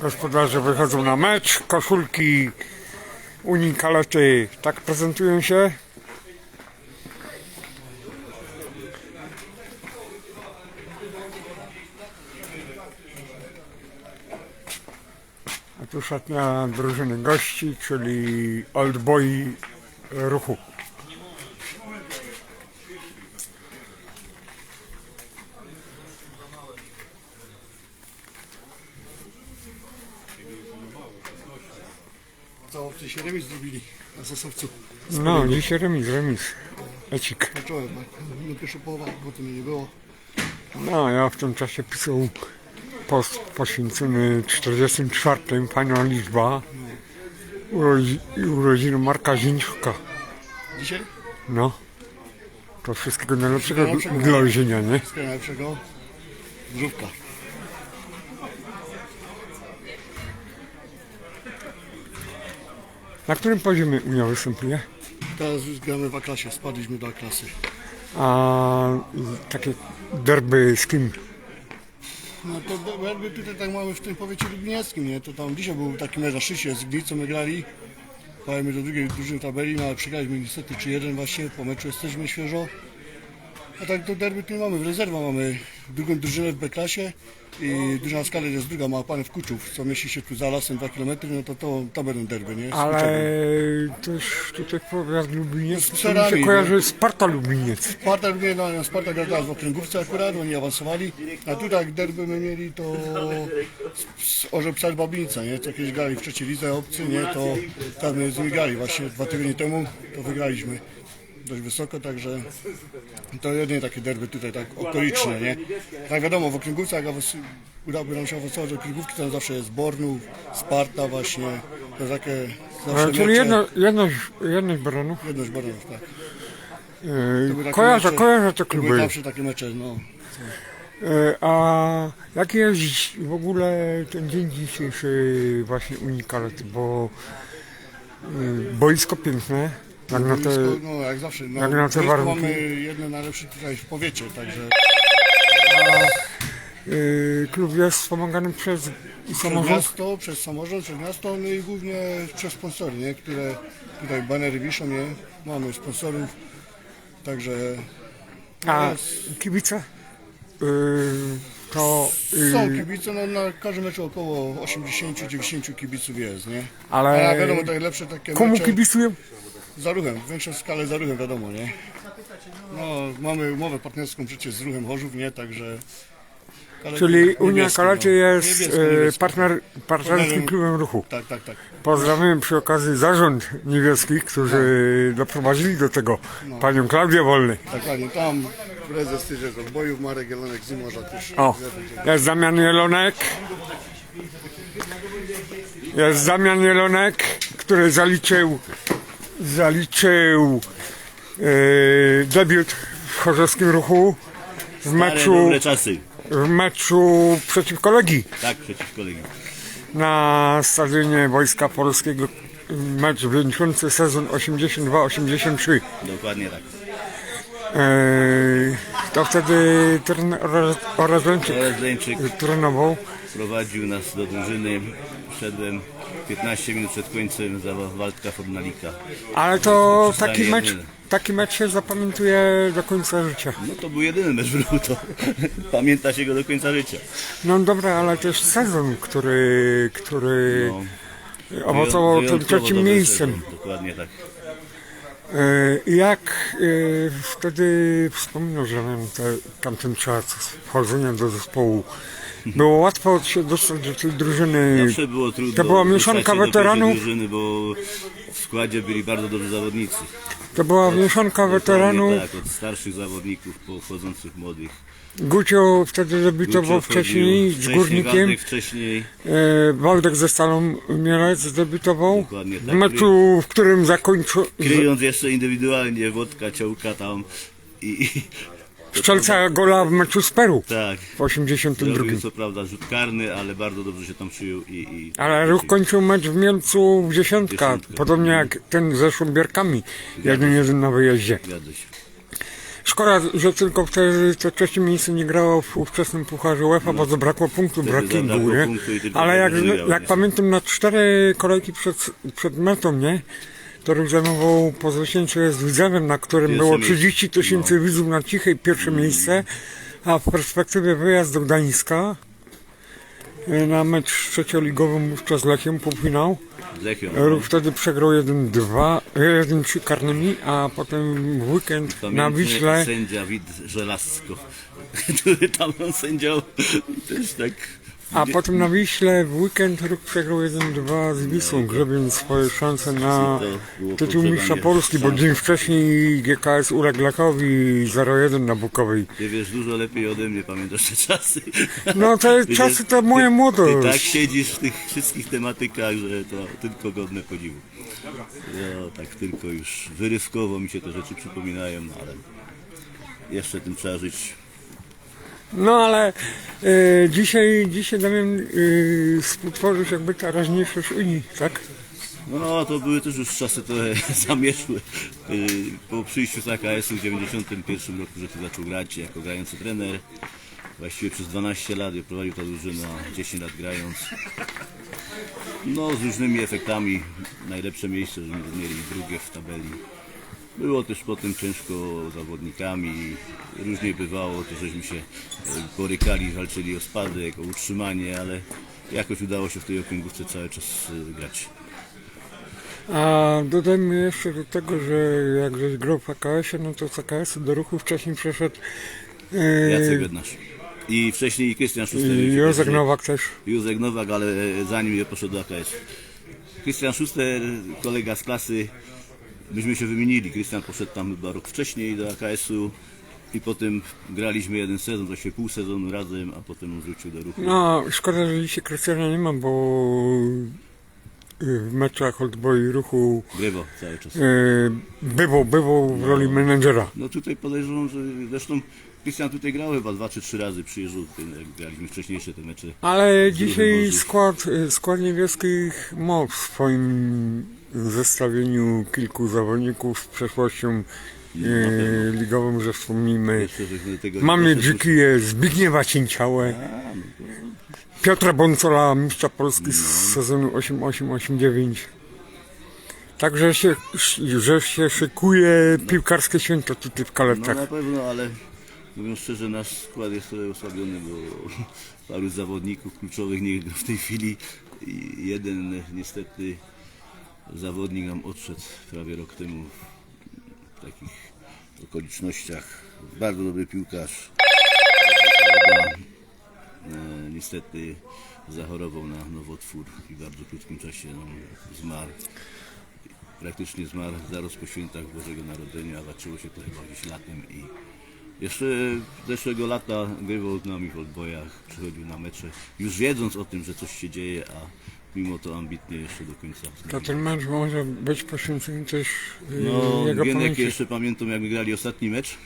Gospodarze wychodzą na mecz, koszulki Unii Kalety tak prezentują się. A tu szatnia drużyny gości, czyli Old Boy ruchu. Się remis zrobili na Sosowcu. No, dzisiaj remis, remis. Ecik. Zacząłem, no pierwsza połowa, bo to mnie nie było. No, ja w tym czasie pisał post poświęcony 44. Panią Liczba urodzi, urodziny Marka Zińczka. Dzisiaj? No, to wszystkiego najlepszego dla Ozienia, nie? Wszystkiego najlepszego. Żówka. Na którym poziomie Unia występuje? Teraz już gramy w A-klasie, spadliśmy do A-klasy. A takie derby z kim? No to jakby tutaj tak mamy w tym powiecie lublinieckim, nie? To tam dzisiaj był taki mecz na Szysie z Gliwicą my grali. Pojemy do drugiej drużyny tabeli, no ale przegraliśmy niestety 3-1 właśnie, po meczu jesteśmy świeżo. A tak do derby tu nie mamy, w rezerwach mamy drugą drużynę w B-klasie i drużyna Skaler jest druga, ma pan w Kuczów, co mieści się tu za lasem 2 km, no to, to tam będą derby, nie? Z Ale Kuczewem. też tutaj powiat Lubliniec, Z to mi psarami, się kojarzy Sparta Lubliniec. Sparta, lubię, no, Sparta gra teraz w okręgówce akurat, oni awansowali, a tu tak derby my mieli to z- z Orzeł Psal Babinica, nie? Co kiedyś grali w trzeciej lidze obcy, nie? To tam my z nimi grali właśnie dwa tygodnie temu, to wygraliśmy dość wysoko, także to jedynie takie derby tutaj tak okoliczne, nie? Tak wiadomo, w awans- udałoby nam się awansować do okręgówki, to zawsze jest Bornów, Sparta właśnie, to takie zawsze E, Czyli mecze. jedno, jedność, jedność baranów. Jedność Bornów, tak. To były takie Kojarzę, mecze- kojarzę te To były kluby. zawsze takie mecze, no. E, A jaki jest dziś w ogóle ten dzień dzisiejszy właśnie unikalet, bo e, boisko piękne, jak na te, Boisko, no jak zawsze, no, jak na te boisko warunki. mamy jedne najlepsze tutaj w powiecie, także e, klub jest wspomagany przez przez samorząd. miasto, przez samorząd, przez miasto, no i głównie przez sponsory, nie, które tutaj banery wiszą, nie, mamy sponsorów, także A kibice? E, To, e, są kibice, no na każdym meczu około 80-90 kibiców jest, nie, ale ale wiadomo, najlepsze takie komu mecze kibicują? Za ruchem, w większą skalę za ruchem, wiadomo, nie. No, mamy umowę partnerską przecież z ruchem Chorzów, nie, także... ale Czyli Unia no. Kalacie jest Niebieski, e, partner, partnerskim Partnerem- klubem ruchu. Tak, tak, tak. Pozdrawiam przy okazji zarząd niebieskich, którzy doprowadzili do tego panią Klaudię Wolny. Dokładnie, tam prezes jest odbojów, Marek Jelonek z Morza też. O, jest Damian Jelonek. Jest Damian Jelonek, który zaliczył zaliczył e, debiut w chorzowskim ruchu w meczu, dobre czasy. w meczu przeciwko Legii Tak, przeciwko Legii. na stadionie Wojska Polskiego. Mecz wieńczący sezon 82-83. Dokładnie tak. E, to wtedy trener Rezleńczyk trenował. prowadził nas do drużyny. Szedłem 15 minut przed końcem za Waldka Fornalika. Ale to taki mecz, jedyny. taki mecz się zapamiętuje do końca życia. No to był jedyny mecz w ruchu, to pamięta się go do końca życia. No dobra, ale też sezon, który, który No, owocował tym wyjątkowo trzecim dobry miejscem. sezon, Dokładnie tak. E, Jak e, wtedy wspominał, że miałem te, tamten czas wchodzenia do zespołu. Było łatwo się dostać do tej drużyny. Zawsze było trudno. To była dostać mieszanka się do pierwszej weteranów. Drużyny, bo w składzie byli bardzo dobrzy zawodnicy. To była mieszanka weteranów. Tak, od starszych zawodników po wchodzących młodych. Gucio wtedy debiutował Gucio wcześniej wchodził z Górnikiem. Waldek wcześniej. E, Waldek ze Stalą Mielec debiutował Dokładnie w tak. meczu, w którym zakończył Kryjąc jeszcze indywidualnie wodka, ciołka tam i, i strzelca gola w meczu z Peru tak. w 82. Zrobił co prawda rzut karny, ale bardzo dobrze się tam przyjął i... i Ale ruch kończył mecz w Mielcu w dziesiątka, Dziesiątka. podobnie jak ten z zeszłym Bierkami, jeden jeden na wyjeździe. Zgadza się. Szkoda, że tylko wtedy to trzecie miejsce nie grało w ówczesnym Pucharze UEFA, bo zabrakło punktu wtedy brakingu, zabrakło nie? punktu i tylko Ale jak, jak nie? pamiętam na cztery kolejki przed, przed metą, nie? To Ruch zajmował po zwycięstwie z Widzewem, na którym było miejsce. 30 tysięcy No. widzów na cichej pierwsze miejsce, a w perspektywie wyjazd do Gdańska y, na mecz trzecioligowym wówczas z Lechiem, półfinał. Lechią. Ruch wtedy przegrał 1-2, 1-3 karnymi, a potem w weekend na Pamiętny Wiśle sędzia Wid Żelazko, który tam sędział też tak... A potem na Wiśle w weekend Ruch przegrał 1-2 z Wisłą, grzebiąc swoje szanse na tytuł mistrza Polski, bo dzień wcześniej GKS uległ Lechowi 0-1 na Bukowej. Ty wiesz dużo lepiej ode mnie, pamiętasz te czasy. No te czasy to ty- moja Ty młodość. tak siedzisz w tych wszystkich tematykach, że to tylko godne podziwu. No, tak tylko już wyrywkowo mi się te rzeczy przypominają, ale jeszcze tym trzeba żyć. No ale e, dzisiaj, dzisiaj Damian e, współtworzysz jakby teraźniejszość Unii, tak? No to były też już czasy trochę zamieszłe. Yy, Po przyjściu z AKS-u w 91 roku, że tu zaczął grać jako grający trener. Właściwie przez 12 lat ja prowadził ta drużyna, 10 lat grając. No z różnymi efektami. Najlepsze miejsce, że mieli drugie w tabeli. Było też potem ciężko zawodnikami, różnie bywało, to żeśmy się e, borykali, walczyli o spadek, o utrzymanie, ale jakoś udało się w tej okręgówce cały czas e, grać. A dodajmy jeszcze do tego, że jak żeś grał w AKS-ie, no to z AKS-u do ruchu wcześniej przeszedł e, Jacek Bednarz. I wcześniej Krystian i Szuster. Józef Nowak też. Józek Nowak, ale zanim ja poszedł do AKS. Krystian Szuster, kolega z klasy, myśmy się wymienili. Krystian poszedł tam chyba rok wcześniej do AKS-u i potem graliśmy jeden sezon, właściwie pół sezonu razem, a potem on wrócił do ruchu. No, szkoda, że dzisiaj Krystiana nie ma, bo y, w meczach Old Boy ruchu Grywo cały czas. y, bywał, bywał w roli menedżera. No tutaj podejrzewam, że zresztą Krystian tutaj grał chyba dwa czy trzy razy przyjeżdżał, jak graliśmy wcześniejsze te mecze. Ale dzisiaj skład, y, skład niebieskich ma w swoim zestawieniu kilku zawodników z przeszłością y, ligową, że tego Mamy jeszcze- Dzikije, Zbigniewa Cięciałe, A, no Piotra Boncola, mistrza Polski z sezonu 88-89. Także się, że się szykuje piłkarskie święto tutaj w No Kaletach. na pewno, ale mówiąc szczerze, nasz skład jest trochę osłabiony, bo paru zawodników kluczowych nie gra w tej chwili. I jeden niestety zawodnik nam odszedł prawie rok temu w takich okolicznościach. Bardzo dobry piłkarz. E, niestety zachorował na nowotwór i w bardzo krótkim czasie no, zmarł praktycznie zmarł zaraz po świętach Bożego Narodzenia, zaczęło się to chyba gdzieś latem i jeszcze zeszłego lata grywał z nami w odbojach, przychodził na mecze, już wiedząc o tym, że coś się dzieje, a mimo to ambitnie jeszcze do końca. To ten mecz może być poświęcony też y, No, jego Gienek pamięci. jeszcze pamiętam, jak grali ostatni mecz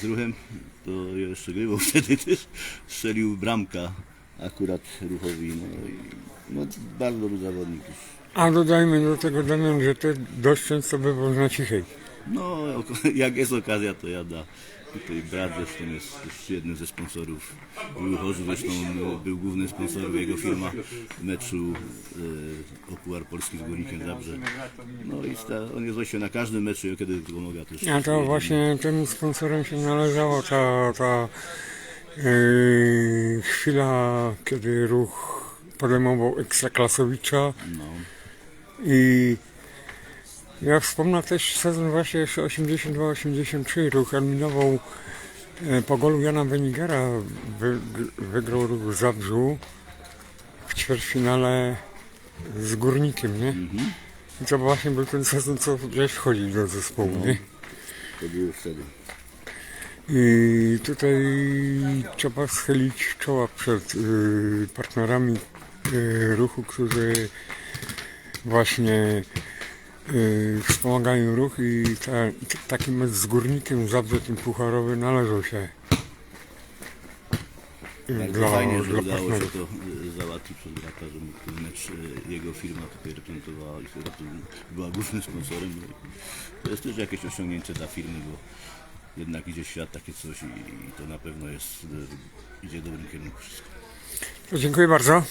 z Ruchem, to jeszcze grywał wtedy też, strzelił bramka akurat Ruchowi, no, i, no bardzo dobry zawodnik już. A dodajmy do tego Damian, że ty dość często bywał na cichej. No, jak jest okazja, to jada. Tutaj brat zresztą jest też jednym ze sponsorów. Był chorzy, zresztą był głównym sponsorem jego firma meczu e, Polski z Górnikiem Zabrze. No i sta, on jest właśnie na każdym meczu, ja kiedy tylko mogę też. A to właśnie tym sponsorem się należało ta, ta yy, chwila, kiedy ruch podejmował Ekstraklasowicza No, i ja wspomnę też sezon właśnie jeszcze 82-83 ruch eliminował e, po golu Jana Wenigera wy, wygrał ruch w Zabrzu w ćwierćfinale z Górnikiem, nie? I to właśnie był ten sezon, co gdzieś wchodził do zespołu, nie? to wtedy. I tutaj trzeba schylić czoła przed y, partnerami y, ruchu, którzy właśnie wspomagają ruch i ta, taki mecz z górnikiem Zabrze tym pucharowy należał się y, Bardzo fajnie, że dla udało się to e, załatwić przez brata, że mógł mecz jego firma tutaj reprezentowała i chyba była głównym sponsorem. No To jest też jakieś osiągnięcie dla firmy, bo jednak idzie w świat takie coś i, i to na pewno jest, idzie w dobrym kierunku wszystko. Dziękuję bardzo.